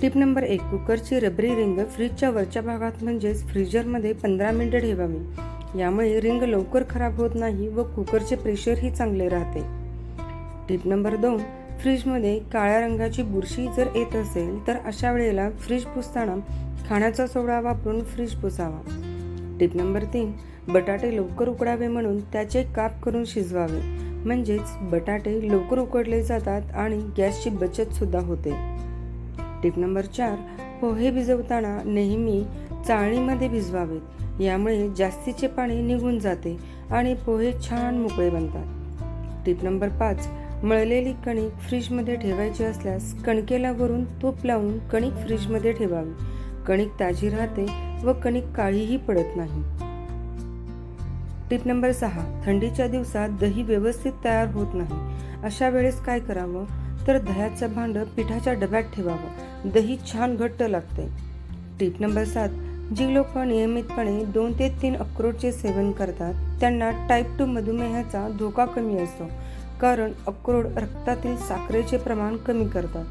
Tip number एक कुकरची रबरी रिंग फ्रीजच्या वरच्या भागात म्हणजेच फ्रीजरमध्ये पंधरा मिनिटं ठेवावी. यामुळे रिंग लवकर खराब होत नाही व कुकरचे प्रेशरही चांगले राहते. टिप नंबर दोन फ्रीजमध्ये काळ्या रंगाची बुरशी जर येत असेल तर अशा वेळेला फ्रीज पुसताना खाण्याचा सोडा वापरून फ्रीज पुसावा. टिप नंबर तीन बटाटे लवकर उकडावे म्हणून त्याचे काप करून शिजवावे. म्हणजेच बटाटे लवकर उकडले जातात आणि गॅसची बचत सुद्धा होते. टिप नंबर चार पोहे भिजवताना नेहमी चाळणीमध्ये भिजवावेत. यामुळे जास्तीचे पाणी निघून जाते आणि पोहे छान मोकळे बनतात. टिप नंबर पाच मळलेली कणिक फ्रीजमध्ये ठेवायची असल्यास कणकेला वरून तूप लावून कणिक फ्रीजमध्ये ठेवावी. कणिक ताजी राहते व कणिक काळीही पडत नाही. टिप नंबर सहा थंडीच्या दिवसात दही व्यवस्थित तयार होत नाही. अशा वेळेस काय करावं? तर दह्याचं भांडं पिठाच्या डब्यात ठेवावं. दही छान घट्ट लागते टिप नंबर सात जी लोक नियमितपणे दोन ते तीन अक्रोडचे सेवन करतात त्यांना टाईप टू मधुमेहाचा धोका कमी असतो कारण अक्रोड रक्तातील साखरेचे प्रमाण कमी करतात.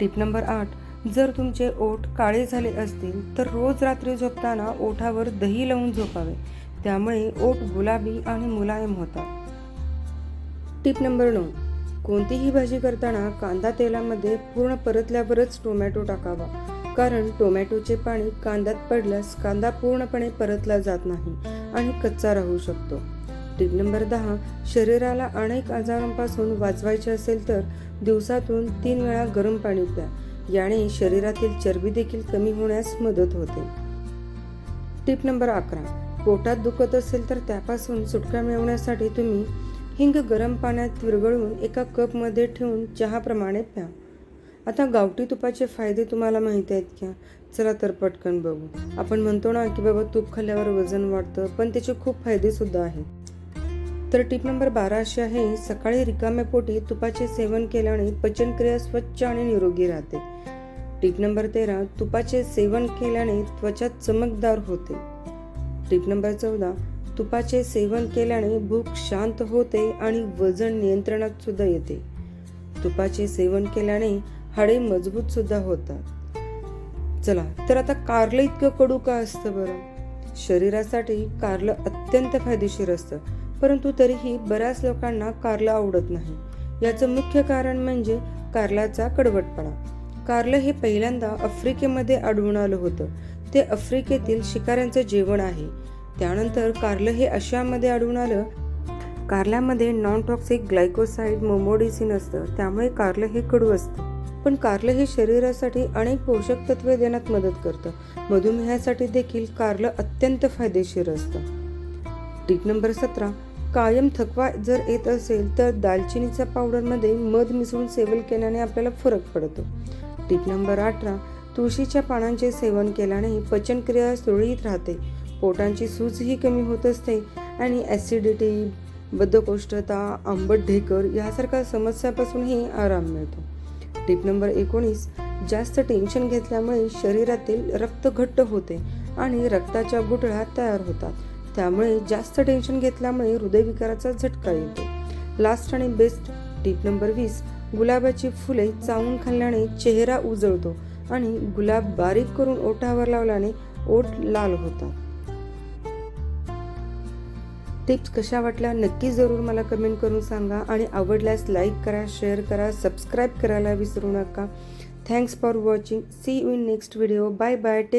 टिप नंबर आठ जर तुमचे ओठ काळे झाले असतील तर रोज रात्री झोपताना ओठावर दही लावून झोपावे. त्यामुळे ओठ गुलाबी आणि मुलायम होतात. टिप नंबर नऊ कोणतीही भाजी करताना कांदा तेलामध्ये पूर्ण परतल्यावरच टोमॅटो टाकावा. कारण टोमॅटोचे पाणी कांद्यात पडल्यास कांदा पूर्णपणे परतला जात नाही आणि कच्चा राहू शकतो. टिप नंबर दहा शरीराला अनेक आजारांपासून वाचवायचे असेल तर दिवसातून तीन वेळा गरम पाणी प्या. याने शरीरातील चरबी देखील कमी होण्यास मदत होते. टिप नंबर अकरा पोटात दुखत असेल तर त्यापासून सुटका मिळवण्यासाठी तुम्ही हिंग गरम पाण्यात विरघळून एका कपमध्ये ठेवून चहाप्रमाणे प्या. आता गावठी तुपाचे फायदे तुम्हाला माहिती आहेत का? चला तर पटकन बघू. आपण म्हणतो ना की बाबा तूप खाल्ल्यावर वजन वाढतं पण त्याचे खूप फायदे सुद्धा आहेत. तर टिप नंबर बारा अशी आहे सकाळी रिकाम्या पोटी तुपाचे सेवन केल्याने पचनक्रिया स्वच्छ आणि निरोगी राहते. टिप नंबर तेरा तुपाचे सेवन केल्याने त्वचा चमकदार होते. टिप नंबर चौदा तुपाचे सेवन केल्याने भूक शांत होते आणि वजन नियंत्रणात सुद्धा येते. तुपाचे सेवन केल्याने हाडे मजबूत सुद्धा होतात. चला तर आता कारलं इतकं कडू का असतं बरं? शरीरासाठी कारलं अत्यंत फायदेशीर असतं परंतु तरीही बऱ्याच लोकांना कारलं आवडत नाही. याचं मुख्य कारण म्हणजे कारलाचा कडवटपणा. कारलं हे पहिल्यांदा आफ्रिकेमध्ये आढळून आलं होतं. ते आफ्रिकेतील शिकाऱ्यांचं जेवण आहे. त्यानंतर कारलं हे आशियामध्ये आढळून आलं. कारल्यामध्ये नॉन टॉक्सिक ग्लायकोसाइड मोमोडिसिन असतं त्यामुळे कारलं हे कडू असतं. पण कारलं हे शरीरासाठी अनेक पोषक तत्वे देण्यात मदत करतं. मधुमेहासाठी देखील कारलं अत्यंत फायदेशीर असतं. टीप नंबर सतरा. कायम थकवा जर येत असेल तर दालचिनीच्या पावडरमध्ये मध मिसळून सेवन केल्याने आपल्याला फरक पडतो. टीप नंबर अठरा. तुळशीच्या पानांचे सेवन केल्याने पचनक्रिया सुरळीत राहते. पोटांची सूजही कमी होत असते आणि ॲसिडिटी बद्धकोष्ठता आंबट ढेकर यासारख्या समस्यापासूनही आराम मिळतो. टिप नंबर एकोणीस जास्त टेन्शन घेतल्यामुळे शरीरातील रक्त घट्ट होते आणि रक्ताच्या गुठळ्या तयार होतात. त्यामुळे जास्त टेन्शन घेतल्यामुळे हृदयविकाराचा झटका येतो. लास्ट आणि बेस्ट टिप नंबर वीस गुलाबाची फुले चावून खाल्ल्याने चेहरा उजळतो आणि गुलाब बारीक करून ओठावर लावल्याने ओठ लाल होतात. टिप्स कशा वाटल्या नक्की जरूर मला कमेंट करून सांगा. आणि आवडल्यास लाईक करा शेअर करा सबस्क्राईब करायला विसरू नका. Thanks for watching see you in next video bye bye